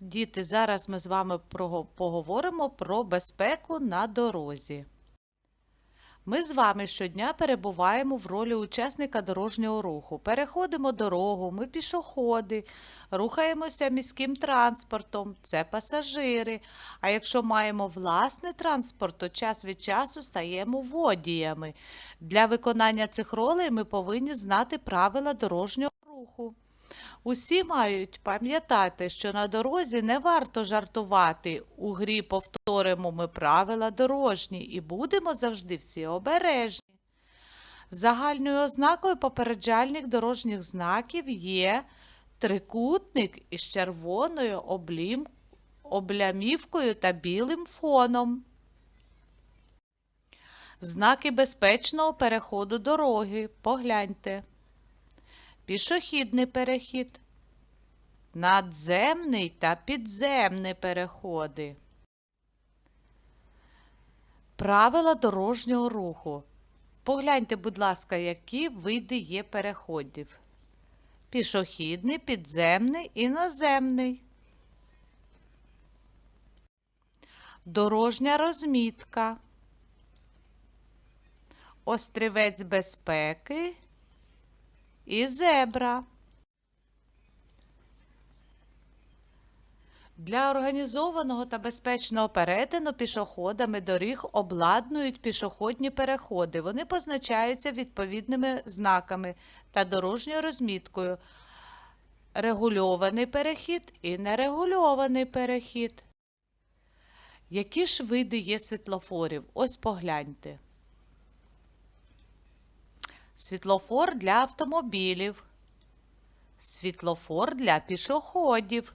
Діти, зараз ми з вами поговоримо про безпеку на дорозі. Ми з вами щодня перебуваємо в ролі учасника дорожнього руху. Переходимо дорогу, ми пішоходи, рухаємося міським транспортом, це пасажири. А якщо маємо власний транспорт, то час від часу стаємо водіями. Для виконання цих ролей ми повинні знати правила дорожнього руху. Усі мають пам'ятати, що на дорозі не варто жартувати. У грі повторимо ми правила дорожні і будемо завжди всі обережні. Загальною ознакою попереджальних дорожніх знаків є трикутник із червоною облім... облямівкою та білим фоном. Знаки безпечного переходу дороги. Погляньте. Пішохідний перехід, надземний та підземний переходи. Правила дорожнього руху. Погляньте, будь ласка, які види є переходів. Пішохідний, підземний і наземний. Дорожня розмітка. Острівець безпеки і зебра. Для організованого та безпечного перетину пішоходами доріг обладнують пішохідні переходи. Вони позначаються відповідними знаками та дорожньою розміткою. Регульований перехід і нерегульований перехід. Які ж види є світлофорів? Ось погляньте. Світлофор для автомобілів. Світлофор для пішоходів.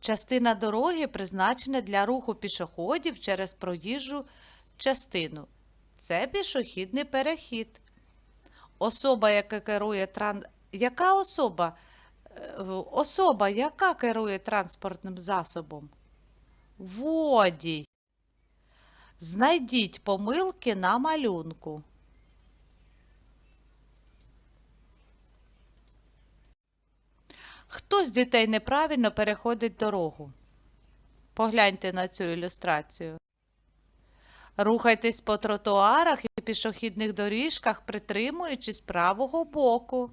Частина дороги призначена для руху пішоходів через проїжджу частину. Це пішохідний перехід. Особа, яка керує тран... Яка особа? Е, Особа, яка керує транспортним засобом? Водій. Знайдіть помилки на малюнку. Хто з дітей неправильно переходить дорогу? Погляньте на цю ілюстрацію. Рухайтесь по тротуарах і пішохідних доріжках, притримуючись правого боку.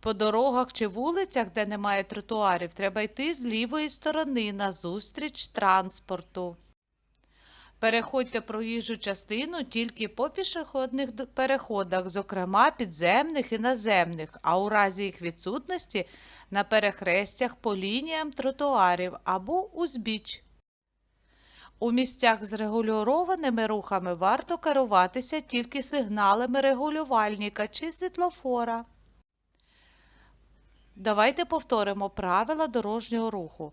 По дорогах чи вулицях, де немає тротуарів, треба йти з лівої сторони назустріч транспорту. Переходьте проїжджу частину тільки по пішохідних переходах, зокрема підземних і наземних, а у разі їх відсутності на перехрестях по лініям тротуарів або узбіч. У місцях з регульованими рухами варто керуватися тільки сигналами регулювальника чи світлофора. Давайте повторимо правила дорожнього руху.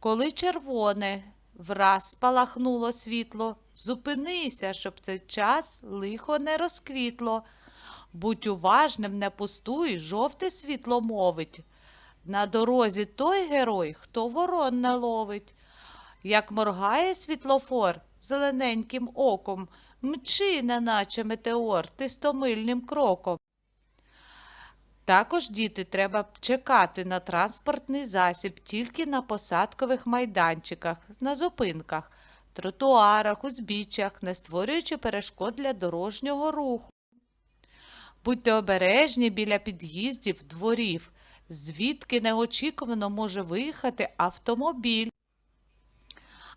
Коли червоне враз спалахнуло світло, зупинися, щоб цей час лихо не розквітло. Будь уважним, не пустуй, жовте світло мовить. На дорозі той герой, хто ворон не ловить. Як моргає світлофор зелененьким оком, мчи, неначе метеор, тистомильним кроком. Також, діти, треба чекати на транспортний засіб тільки на посадкових майданчиках, на зупинках, тротуарах, узбіччях, не створюючи перешкод для дорожнього руху. Будьте обережні біля під'їздів, дворів, звідки неочікувано може виїхати автомобіль.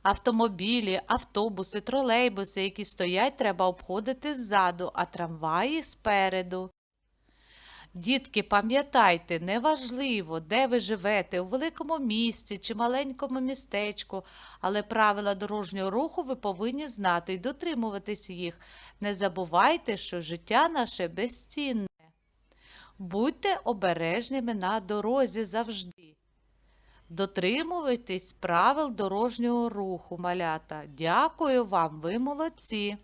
Автомобілі, автобуси, тролейбуси, які стоять, треба обходити ззаду, а трамваї спереду. Дітки, пам'ятайте, неважливо, де ви живете, у великому місті чи маленькому містечку, але правила дорожнього руху ви повинні знати і дотримуватись їх. Не забувайте, що життя наше безцінне. Будьте обережними на дорозі завжди. Дотримуйтесь правил дорожнього руху, малята. Дякую вам, ви молодці.